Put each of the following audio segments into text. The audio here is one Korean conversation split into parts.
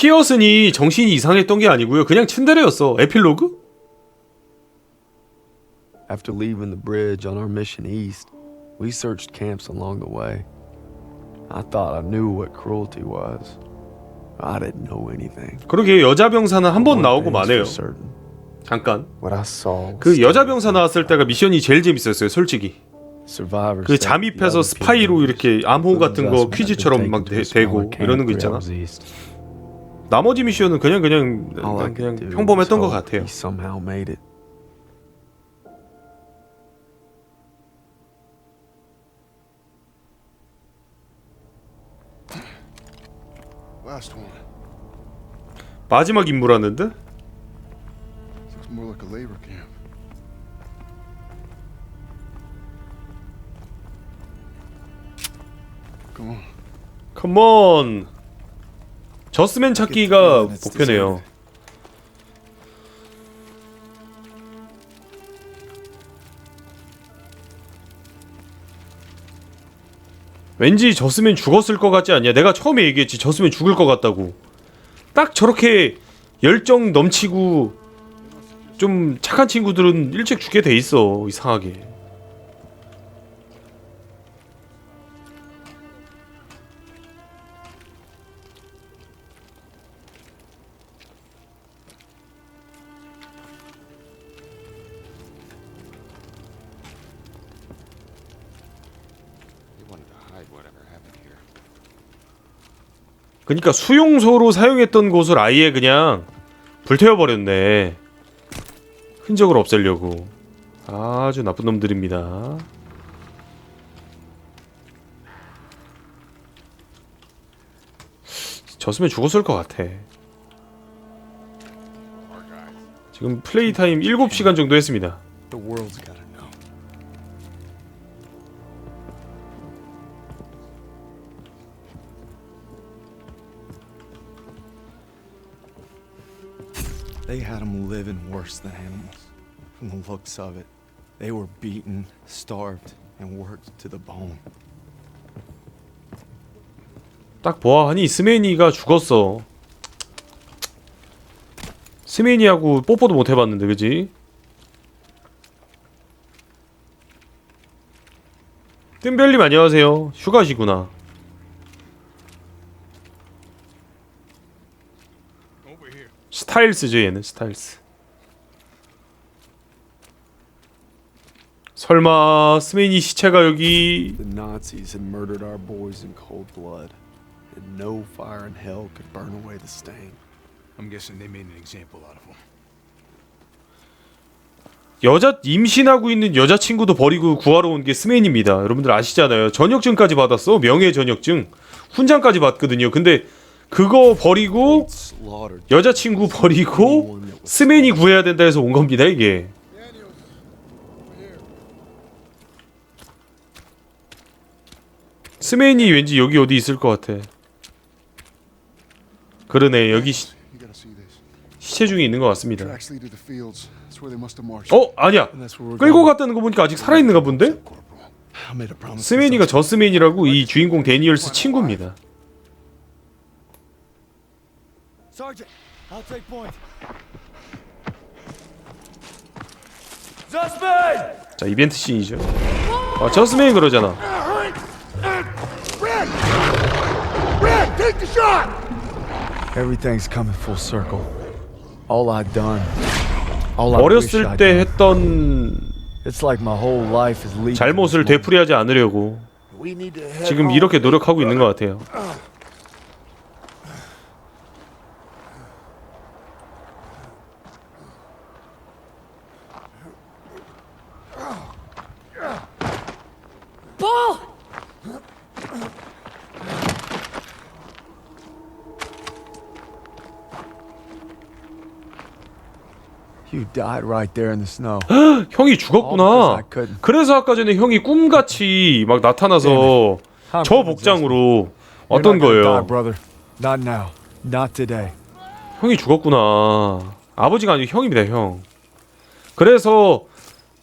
피어슨이 정신이 이상했던 게 아니고요. 그냥 츤데레였어. 에필로그? After leaving the bridge on our mission east, we searched camps along the way. I thought I knew what cruelty was. I didn't know anything. 그러게 여자 병사는 한 번 나오고 마네요. 잠깐. 그 여자 병사 나왔을 때가 미션이 제일 재밌었어요, 솔직히. 그 잠입해서 스파이로 이렇게 암호 같은 거 퀴즈처럼 막 대, 되고 이러는 거 있잖아. 나머지 미션은 그냥 그냥 그냥 do 평범했던 것 같아요. he somehow made it. Last one. 마지막 임무라는데? More like a labor camp. Come on. 컴온. 저스맨 찾기가 목표네요. 왠지 졌으면 죽었을 것 같지 않냐? 내가 처음에 얘기했지. 졌으면 죽을 것 같다고. 딱 저렇게 열정 넘치고 좀 착한 친구들은 일찍 죽게 돼 있어. 이상하게. 그러니까 수용소로 사용했던 곳을 아예 그냥 불태워 버렸네. 흔적을 없애려고. 아주 나쁜 놈들입니다. 졌으면 죽었을 것 같아. 지금 플레이 타임 7시간 정도 했습니다. They had them living worse than animals. From the looks of it, they were beaten, starved, and worked to the bone. 딱 보아하니 스메니가 죽었어. 스메니하고 뽀뽀도 못 해봤는데, 그지? 뜸별님 안녕하세요. 휴가시구나. 스타일스죠 얘는 스타일스. 설마 스메니 시체가 여기 The Nazis had murdered our boys in cold blood, and no fire in hell could burn away the stain. I'm guessing they made an example out of them. 여자 임신하고 있는 여자친구도 버리고 구하러 온 게 스메인입니다. 여러분들 아시잖아요. 전역증까지 받았어. 명예 전역증. 훈장까지 받거든요. 근데 그거 버리고 여자친구 버리고 스메인이 구해야 된다 해서 온 겁니다, 이게. 스메인이 왠지 여기 어디 있을 것 같아. 그러네. 여기 시. 시체 중에 있는 것 같습니다. 어, 아니야. 끌고. 갔다는 거 보니까 아직 살아있는가 본데? 스메니가 저 스메니라고 이 주인공 데니얼스 친구입니다. Sergeant, I'll take point. 자 이벤트 씬이죠. 아 저스메인 그러잖아. Everything's coming full circle. All I've done. All I wish 어렸을 I'd 때 done. 했던 It's like my whole life is leading. to 잘못을. 되풀이하지 않으려고 지금 이렇게 노력하고 있는 것 같아요. Paul! You died right there in the snow. 형이 죽었구나. 그래서 아까 전에 형이 꿈같이 막 나타나서 저 복장으로 어떤 거예요? Not now. Not today. 형이 죽었구나. 아버지가 아니고 형입니다, 형. 그래서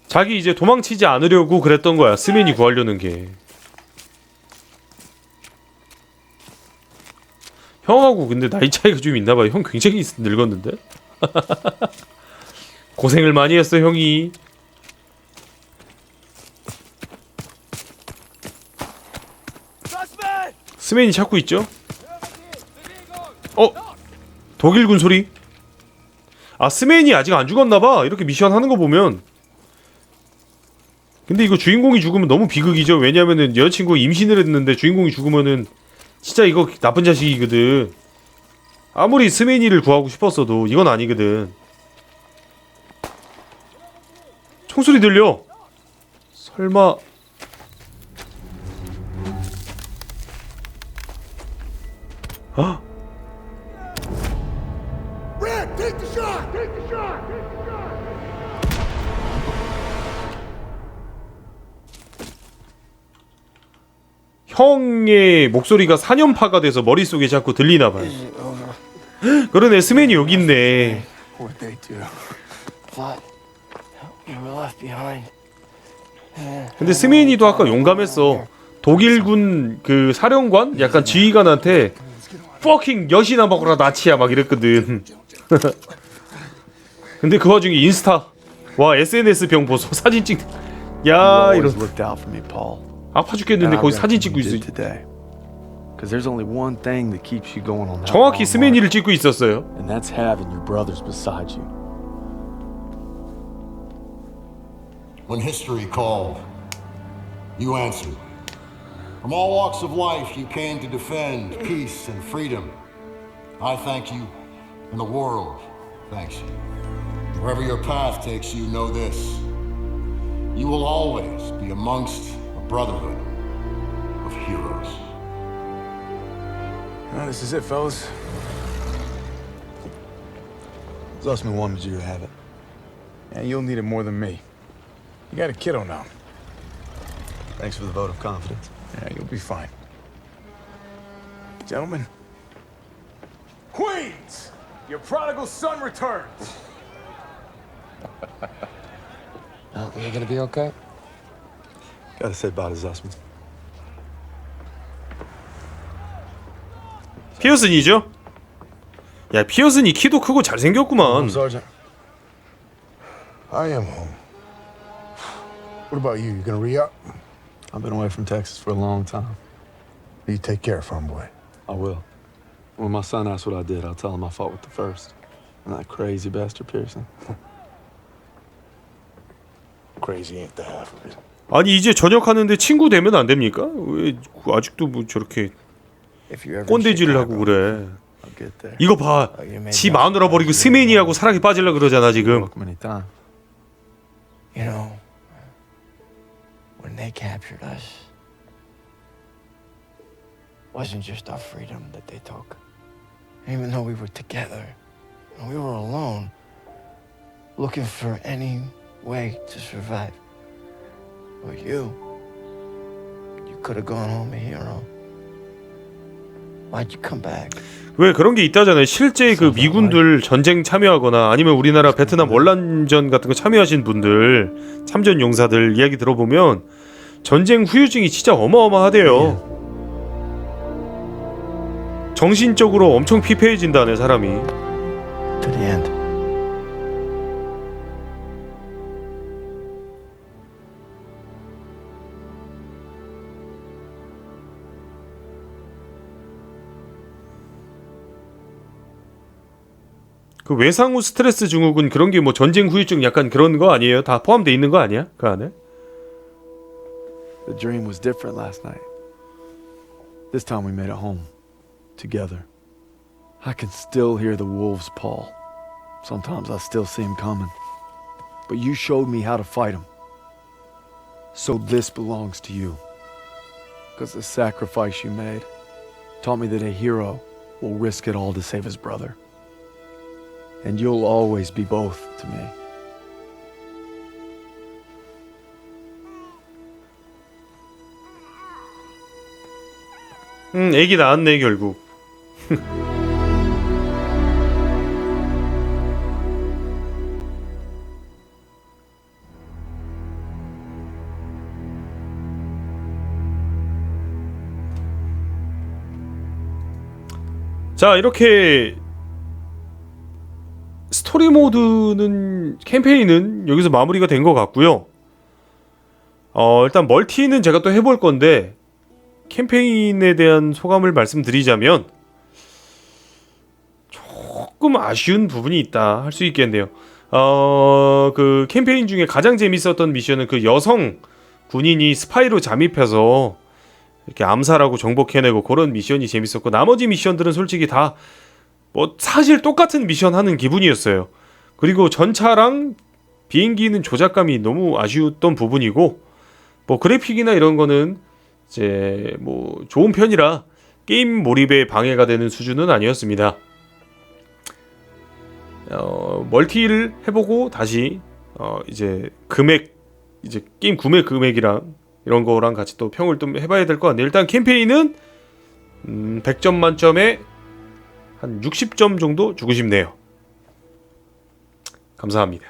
자기 이제 도망치지 않으려고 그랬던 거야. 스민이 구하려는 게. 형하고 근데 나이 차이가 좀 있나 봐요. 형 굉장히 늙었는데. 고생을 많이 했어, 형이. 스맨이 찾고 있죠? 어? 독일군 소리? 아 스맨이 아직 안 죽었나봐 이렇게 미션 하는 거 보면 근데 이거 주인공이 죽으면 너무 비극이죠 왜냐면은 여자친구 임신을 했는데 주인공이 죽으면은 진짜 이거 나쁜 자식이거든 아무리 스맨이를 구하고 싶었어도 이건 아니거든 총소리 들려 설마 아! 형의 목소리가 사년파가 돼서 머릿속에 자꾸 들리나 봐요. 그러네 스맨이 여기 있네. You were left behind. 근데 스맨이도 아까 용감했어. 독일군 그 사령관 약간 지휘관한테 fucking 여신아 먹으라 나치야 막 이랬거든. 근데 그 와중에 인스타 와 SNS 병 보소 사진 찍. You 야 always 이런 looked out for me, Paul. 아파 죽겠는데 거기 사진 찍고 있어. Because there's only one thing that keeps you going on that 정확히 long 스맨이를 찍고 있었어요. march, and that's having your brothers beside you. When history called, you answered. From all walks of life, you came to defend peace and freedom. I thank you, and the world thanks you. Wherever your path takes you, know this. You will always be amongst a brotherhood of heroes. Well, this is it, fellas. Zussman wanted you to have it. And you'll need it more than me. You got a kiddo now. Thanks for the vote of confidence. Yeah, you'll be fine. Gentlemen. Queens! Your prodigal son returns! Oh, you gonna be okay? Gotta say bye to Zussman. 피어슨이죠? 야 피어슨이 키도 크고 잘생겼구만. Sergeant. I am home. What about you? You gonna re-up? I've been away from Texas for a long time. You take care, farm boy. I will. When my son asks what I did, I'll tell him I fought with the first. And that crazy bastard Pearson. Crazy ain't the half of it. 아니 이제 전역하는데 친구 되면 안 됩니까? 왜 아직도 뭐 저렇게 If you ever 꼰대질을 하고 그래. I'll get there. 이거 봐. 지 마누라 버리고 스맨이하고 사랑에 빠질라 그러잖아 지금. Welcome anytime. You know, when they captured us, wasn't just our freedom that they took. Even though we were together, and we were alone, looking for any way to survive. But you, you could have gone home a hero. Why'd you come back? 왜 그런 게 있다잖아요. 실제 그 미군들 전쟁 참여하거나 아니면 우리나라 베트남 월남전 같은 거 참여하신 분들 참전 용사들 이야기 들어보면 전쟁 후유증이 진짜 어마어마하대요. 정신적으로 엄청 피폐해진다네 사람이. To the end. 그 외상 후 스트레스 증후군 그런 게 뭐 전쟁 후유증 약간 그런 거 아니에요? 다 포함돼 있는 거 아니야? 그 안에? The dream was different last night. This time we made it home. Together. I can still hear the wolves, Paul. Sometimes I still see them coming. But you showed me how to fight them. So this belongs to you. Because the sacrifice you made taught me that a hero will risk it all to save his brother. And you'll always be both to me. 음, 애기 낳았네 결국. 자 이렇게 스토리 모드는 캠페인은 여기서 마무리가 된 것 같고요. 어 일단 멀티는 제가 또 해볼 건데 캠페인에 대한 소감을 말씀드리자면 조금 아쉬운 부분이 있다 할 수 있겠네요. 어 그 캠페인 중에 가장 재밌었던 미션은 그 여성 군인이 스파이로 잠입해서 이렇게 암살하고 정복해내고 그런 미션이 재밌었고 나머지 미션들은 솔직히 다 뭐 사실 똑같은 미션 하는 기분이었어요. 그리고 전차랑 비행기는 조작감이 너무 아쉬웠던 부분이고 뭐 그래픽이나 이런 거는 이제 뭐 좋은 편이라 게임 몰입에 방해가 되는 수준은 아니었습니다. 어, 멀티를 해보고 다시 어, 이제 금액 이제 게임 구매 금액이랑 이런 거랑 같이 또 평을 좀 해봐야 될 것 같네요. 일단 캠페인은 음, 100점 만점에 한 60점 정도 주고 싶네요. 감사합니다.